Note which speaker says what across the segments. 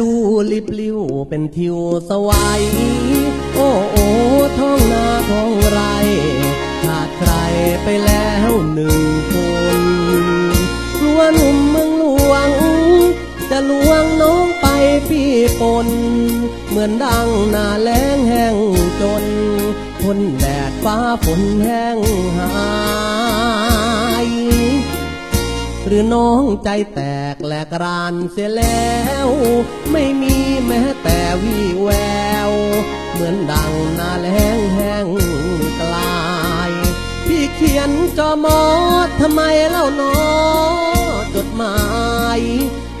Speaker 1: ดูลิบลิวเป็นทิวสวัยโอ้โอ้ท้องนาท้องไร ขาดใครไปแล้วหนึ่งคนกลัวหนุ่มเมืองหลวง จะลวงน้องไปพี่ปน เหมือนดังนาแล้งแห้งจนทนแดดฟ้าฝนแห้งหาย หรือน้องใจแตกแหลกรานเสียแล้ว ไม่มีแม้แต่วี่แวว เหมือนดังนาแล้งแห้งกลาย พี่เขียนจอมอทำไมเล่านอจดหมาย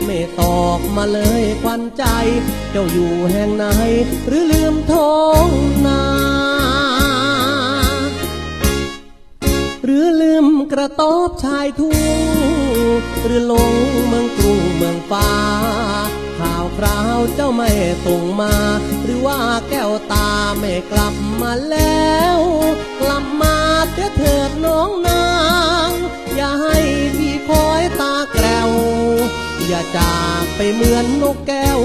Speaker 1: ไม่ตอบมาเลยควันใจ เจ้าอยู่แห่งไหน หรือลืมท้องนา หรือลืมกระต๊อบชายทุ่งหรือลงเมืองกรุงเมืองฟ้า ข่าวคราวเจ้าไม่ส่งมา หรือว่าแก้วตาไม่กลับมาแล้ว กลับมาเสียเถิดน้องนาง อย่าให้พี่คอยตาแกรวอย่าจากไปเหมือนนกแก้ว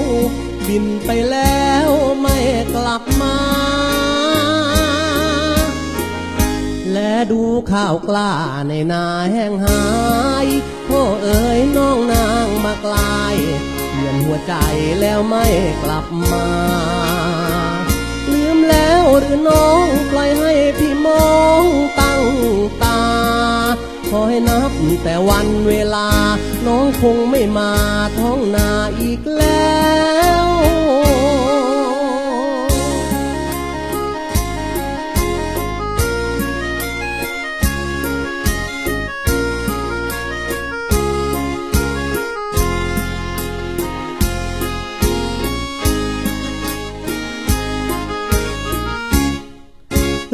Speaker 1: บินไปแล้วไม่กลับมา ดูข้าวกล้าในนาแห้งหายโอ้เอ๋ยน้องนางมาไกลยเปลี่ยนหัวใจแล้วไม่กลับมา ลืมแล้วหรือน้องปล่อยให้พี่มองตั้งตาคอยนับแต่วันเวลา น้องคงไม่มาท้องนาอีกแล้ว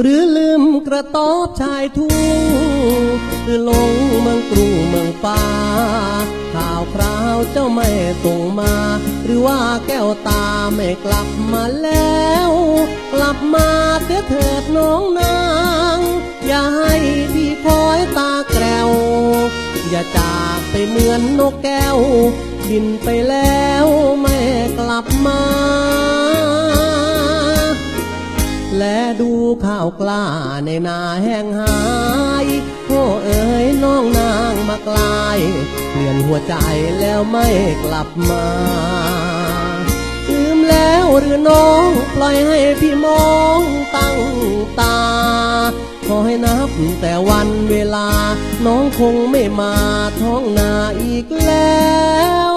Speaker 1: หรือลืมกระต๊อบชายทุ่งหรือลงเมืองกรุงเมืองฟ้า ข่าวคราวเจ้าไม่ส่งมา หรือว่าแก้วตาไม่กลับมาแล้ว กลับมาเสียเถิดน้องนาง อย่าให้พี่คอยตาแกรวอย่าจากไปเหมือนนกแก้ว บินไปแล้วไม่กลับมา และดูข้าวกล้าในนาแห้งหาย โอ้เอ๋ยน้องนางมากลายเปลี่ยนหัวใจแล้วไม่กลับมาลืมแล้วหรือน้องปล่อยให้พี่มองตั้งตา ขอให้นับแต่วันเวลา น้องคงไม่มาท้องนาอีกแล้ว